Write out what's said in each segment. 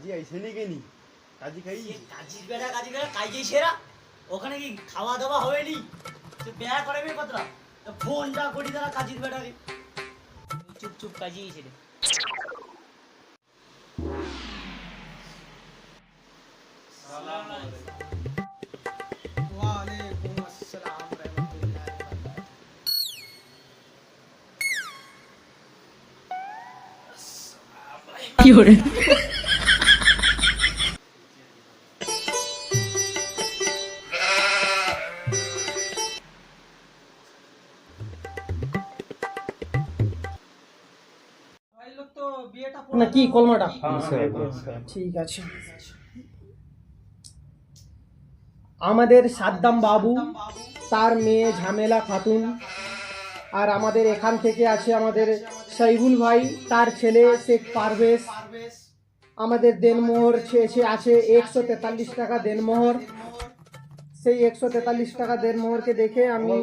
মিলিকে নি কেনি কাজী খাই কাজীর বেড়া কাজীর বেড়া কাজেই সেরা। ওখানে কি খাওয়া দাওয়া হবে নি তো বেড়া করে বে কতটা? তো ফোনটা করি তারা কাজীর বেড়ারে চুপ চুপ কাজী ছেড়ে ওয়ালাইকুম আসসালাম রাহমাতুল্লাহি ওয়া বারাকাতুহু ভাই না কি কলমাটা? ঠিক আছে। আমাদের সাদ্দাম বাবু তার মেয়ে ঝামেলা খাতুন আর আমাদের এখান থেকে আছে আমাদের সাইবুল ভাই তার ছেলে শেখ পারভেজ। আমাদের দেনমোহর ছেছে আছে একশো তেতাল্লিশ টাকা দেনমোহর। সেই একশো তেতাল্লিশ টাকা দেনমোহরকে দেখে আমি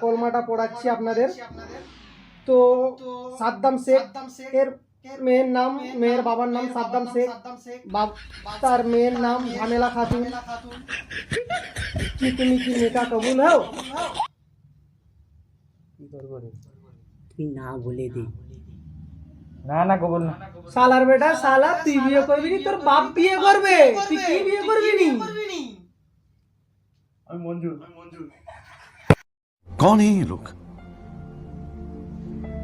কলমাটা পড়াচ্ছি আপনাদের। তো সাদ্দাম শেখ। এর মেয়ের নাম মেয়ের বাবার নাম সাদ্দাম শেখ বাব তার মেয়ের নাম ঝামেলা খাতুন কি তুমি কি নেকা কবুল হও তুই না বলে দে না না কবুল না শালার বেটা শালা তুই বিয়ে করবি নি তোর বাপ বিয়ে করবে তুই কি বিয়ে করবি নি আমি মঞ্জুর कौन है ये लोग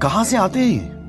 कहां से आते हैं ये